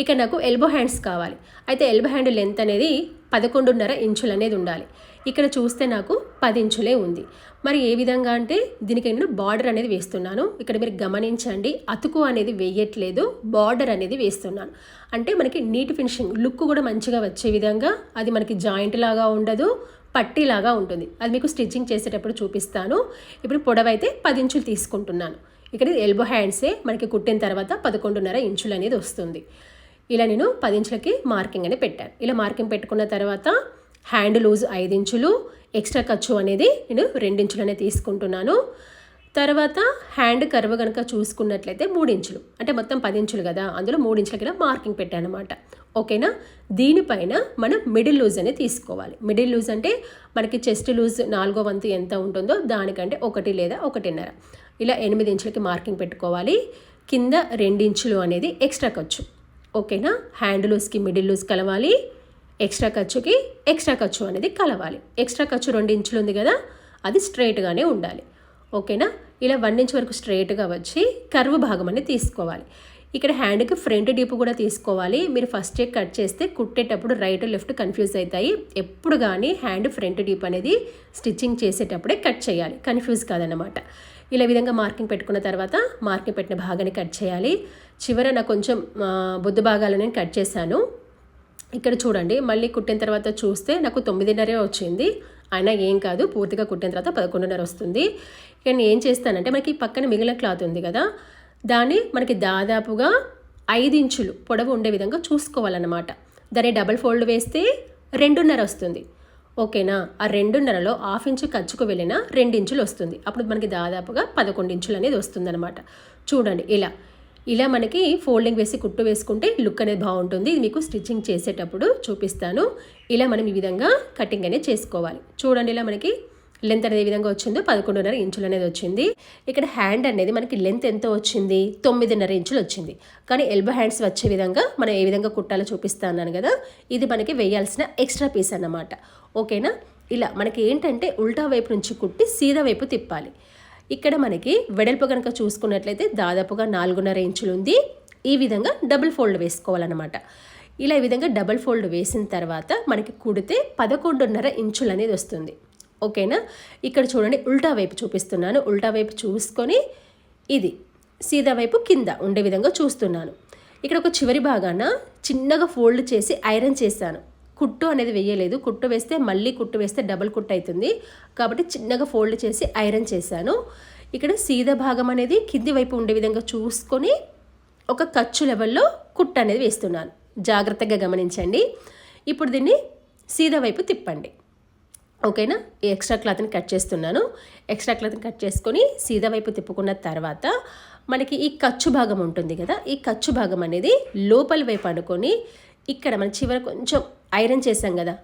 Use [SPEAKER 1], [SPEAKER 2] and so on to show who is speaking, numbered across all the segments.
[SPEAKER 1] ఇక నాకు elbow hands కావాలి. అయితే ఎల్బో హ్యాండ్ లెంత్ అనేది పదకొండున్నర ఇంచులు అనేది ఉండాలి. ఇక్కడ చూస్తే నాకు పది ఇంచులే ఉంది. మరి ఏ విధంగా అంటే దీనికి నేను బార్డర్ అనేది వేస్తున్నాను. ఇక్కడ మీరు గమనించండి అతుకు అనేది వేయట్లేదు బార్డర్ అనేది వేస్తున్నాను. అంటే మనకి నీట్ ఫినిషింగ్ లుక్ కూడా మంచిగా వచ్చే విధంగా అది మనకి జాయింట్ లాగా ఉండదు పట్టీలాగా ఉంటుంది. అది మీకు స్టిచ్చింగ్ చేసేటప్పుడు చూపిస్తాను. ఇప్పుడు పొడవైతే పది ఇంచులు తీసుకుంటున్నాను. ఇక్కడ ఎల్బో హ్యాండ్సే మనకి కుట్టిన తర్వాత పదకొండున్నర ఇంచులు అనేది వస్తుంది. ఇలా నేను పది ఇంచులకి మార్కింగ్ అని పెట్టాను. ఇలా మార్కింగ్ పెట్టుకున్న తర్వాత హ్యాండ్ లూజ్ ఐదు ఇంచులు ఎక్స్ట్రా ఖర్చు అనేది నేను రెండించులు అనేది తీసుకుంటున్నాను. తర్వాత హ్యాండ్ కర్వ్ కనుక చూసుకున్నట్లయితే మూడించులు అంటే మొత్తం పది ఇంచులు కదా అందులో మూడించులకి ఇలా మార్కింగ్ పెట్టాను అనమాట ఓకేనా? దీనిపైన మనం మిడిల్ లూజ్ అనేది తీసుకోవాలి. మిడిల్ లూజ్ అంటే మనకి చెస్ట్ లూజ్ నాలుగో వంతు ఎంత ఉంటుందో దానికంటే ఒకటి లేదా ఒకటిన్నర. ఇలా ఎనిమిది ఇంచులకి మార్కింగ్ పెట్టుకోవాలి. కింద రెండించులు అనేది ఎక్స్ట్రా ఖర్చు. ఓకేనా? హ్యాండ్ లూస్కి మిడిల్ లూస్ కలవాలి. ఎక్స్ట్రా ఖర్చుకి ఎక్స్ట్రా ఖర్చు అనేది కలవాలి. ఎక్స్ట్రా ఖర్చు రెండు ఇంచులు ఉంది కదా అది స్ట్రైట్గానే ఉండాలి. ఓకేనా? ఇలా వన్ ఇంచ్ వరకు స్ట్రైట్గా వచ్చి కర్వ్ భాగం అనేది తీసుకోవాలి. ఇక్కడ హ్యాండ్కి ఫ్రంట్ డీప్ కూడా తీసుకోవాలి. మీరు ఫస్ట్ కట్ చేస్తే కుట్టేటప్పుడు రైట్ లెఫ్ట్ కన్ఫ్యూజ్ అవుతాయి. ఎప్పుడు కానీ హ్యాండ్ ఫ్రంట్ డీప్ అనేది స్టిచ్చింగ్ చేసేటప్పుడే కట్ చేయాలి. కన్ఫ్యూజ్ కాదనమాట ఇలా విధంగా మార్కింగ్ పెట్టుకున్న తర్వాత మార్కింగ్ పెట్టిన భాగాన్ని కట్ చేయాలి. చివరన కొంచెం బొద్దు భాగాలను నేను కట్ చేశాను. ఇక్కడ చూడండి మళ్ళీ కుట్టిన తర్వాత చూస్తే నాకు తొమ్మిదిన్నరే వచ్చింది. అయినా ఏం కాదు పూర్తిగా కుట్టిన తర్వాత పదకొండున్నర వస్తుంది. నేను ఏం చేస్తానంటే మనకి పక్కన మిగిలిన క్లాత్ ఉంది కదా దాన్ని మనకి దాదాపుగా ఐదు ఇంచులు పొడవు ఉండే విధంగా చూసుకోవాలన్నమాట. దాన్ని డబల్ ఫోల్డ్ వేస్తే రెండున్నర వస్తుంది. ఓకేనా? ఆ రెండున్నరలో హాఫ్ ఇంచు ఖర్చుకు వెళ్ళిన రెండు ఇంచులు వస్తుంది. అప్పుడు మనకి దాదాపుగా పదకొండు ఇంచులు అనేది వస్తుందన్నమాట. చూడండి ఇలా. ఇలా మనకి ఫోల్డింగ్ వేసి కుట్టు వేసుకుంటే లుక్ అనేది బాగుంటుంది. ఇది మీకు స్టిచ్చింగ్ చేసేటప్పుడు చూపిస్తాను. ఇలా మనం ఈ విధంగా కటింగ్ అనేది చేసుకోవాలి. చూడండి ఇలా మనకి లెంత్ అనేది ఏ విధంగా వచ్చిందో పదకొండున్నర ఇంచులు అనేది వచ్చింది. ఇక్కడ హ్యాండ్ అనేది మనకి లెంత్ ఎంత వచ్చింది? తొమ్మిదిన్నర ఇంచులు వచ్చింది. కానీ ఎల్బో హ్యాండ్స్ వచ్చే విధంగా మనం ఏ విధంగా కుట్టాలో చూపిస్తాను కదా ఇది మనకి వేయాల్సిన ఎక్స్ట్రా పీస్ అన్నమాట. ఓకేనా? ఇలా మనకి ఏంటంటే ఉల్టా వైపు నుంచి కుట్టి సీదా వైపు తిప్పాలి. ఇక్కడ మనకి వెడల్పు కనుక చూసుకున్నట్లయితే దాదాపుగా నాలుగున్నర ఇంచులు ఉంది. ఈ విధంగా డబుల్ ఫోల్డ్ వేసుకోవాలన్నమాట. ఇలా ఈ విధంగా డబుల్ ఫోల్డ్ వేసిన తర్వాత మనకి కుడితే పదకొండున్నర ఇంచులు అనేది వస్తుంది. ఓకేనా? ఇక్కడ చూడండి ఉల్టా వైపు చూపిస్తున్నాను. ఉల్టా వైపు చూసుకొని ఇది సీదా వైపు కింద ఉండే విధంగా చూస్తున్నాను. ఇక్కడ ఒక చివరి భాగాన చిన్నగా ఫోల్డ్ చేసి ఐరన్ చేశాను. కుట్టు అనేది వేయలేదు. కుట్టు వేస్తే మళ్ళీ కుట్టు వేస్తే డబల్ కుట్టు అవుతుంది. కాబట్టి చిన్నగా ఫోల్డ్ చేసి ఐరన్ చేశాను. ఇక్కడ సీదా భాగం అనేది కింది వైపు ఉండే విధంగా చూసుకొని ఒక ఖర్చు లెవెల్లో కుట్టు అనేది వేస్తున్నాను. జాగ్రత్తగా గమనించండి. ఇప్పుడు దీన్ని సీదా వైపు తిప్పండి. ఓకేనా? ఈ ఎక్స్ట్రా క్లాత్ని కట్ చేస్తున్నాను. ఎక్స్ట్రా క్లాత్ని కట్ చేసుకొని సీదా వైపు తిప్పుకున్న తర్వాత మనకి ఈ ఖర్చు భాగం ఉంటుంది కదా ఈ ఖర్చు భాగం అనేది లోపలి వైపు అనుకొని ఇక్కడ మన చివర కొంచెం ఐరన్ చేసాం కదా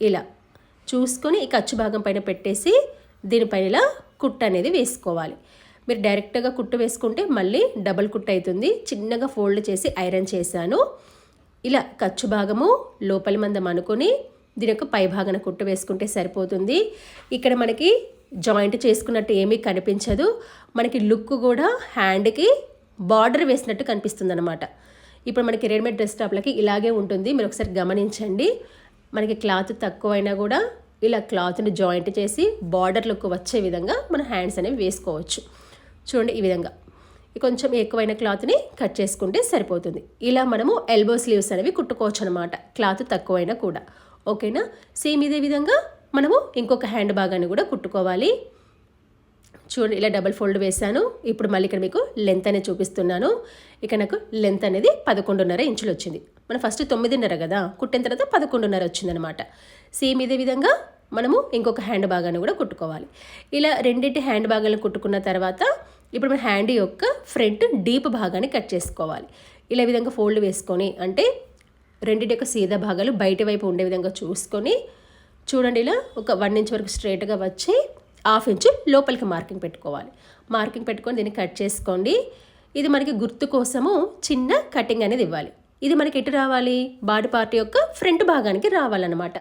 [SPEAKER 1] ఇలా చూసుకొని ఈ ఖర్చు భాగం పైన పెట్టేసి దీనిపైన ఇలా కుట్టు అనేది వేసుకోవాలి. మీరు డైరెక్ట్గా కుట్టు వేసుకుంటే మళ్ళీ డబల్ కుట్టు అవుతుంది. చిన్నగా ఫోల్డ్ చేసి ఐరన్ చేశాను. ఇలా ఖర్చు భాగము లోపలి మందం అనుకొని దీని యొక్క పై కుట్టు వేసుకుంటే సరిపోతుంది. ఇక్కడ మనకి జాయింట్ చేసుకున్నట్టు ఏమీ కనిపించదు. మనకి లుక్ కూడా హ్యాండ్కి బార్డర్ వేసినట్టు కనిపిస్తుంది అనమాట ఇప్పుడు మనకి రెడీమేడ్ డ్రెస్ టాప్లకి ఇలాగే ఉంటుంది. మీరు ఒకసారి గమనించండి. మనకి క్లాత్ తక్కువైనా కూడా ఇలా క్లాత్ని జాయింట్ చేసి బార్డర్ లుక్ వచ్చే విధంగా మన హ్యాండ్స్ అనేవి వేసుకోవచ్చు. చూడండి ఈ విధంగా. కొంచెం ఎక్కువైన క్లాత్ని కట్ చేసుకుంటే సరిపోతుంది. ఇలా మనము ఎల్బో స్లీవ్స్ అనేవి కుట్టుకోవచ్చు అనమాట క్లాత్ తక్కువైనా కూడా. ఓకేనా? సేమ్ ఇదే విధంగా మనము ఇంకొక హ్యాండ్ భాగాన్ని కూడా కుట్టుకోవాలి. చూడండి ఇలా డబల్ ఫోల్డ్ వేశాను. ఇప్పుడు మళ్ళీ ఇక్కడ మీకు లెంత్ అనేది చూపిస్తున్నాను. ఇక నాకు లెంత్ అనేది పదకొండున్నర ఇంచులు వచ్చింది. మనం ఫస్ట్ తొమ్మిదిన్నర కదా కుట్టిన తర్వాత పదకొండున్నర వచ్చిందనమాట. సేమ్ ఇదే విధంగా మనము ఇంకొక హ్యాండ్ భాగాన్ని కూడా కుట్టుకోవాలి. ఇలా రెండింటి హ్యాండ్ భాగాలను కుట్టుకున్న తర్వాత ఇప్పుడు మన హ్యాండ్ యొక్క ఫ్రంట్ డీప్ భాగాన్ని కట్ చేసుకోవాలి. ఇలా విధంగా ఫోల్డ్ వేసుకొని అంటే రెండింటి యొక్క సీదా భాగాలు బయట వైపు ఉండే విధంగా చూసుకొని చూడండి ఇలా ఒక వన్ ఇంచ్ వరకు స్ట్రైట్గా వచ్చి హాఫ్ ఇంచు లోపలికి మార్కింగ్ పెట్టుకోవాలి. మార్కింగ్ పెట్టుకొని దీన్ని కట్ చేసుకోండి. ఇది మనకి గుర్తు కోసము చిన్న కటింగ్ అనేది ఇవ్వాలి. ఇది మనకి ఎటు రావాలి? బాడీ పార్ట్ యొక్క ఫ్రంట్ భాగానికి రావాలన్నమాట.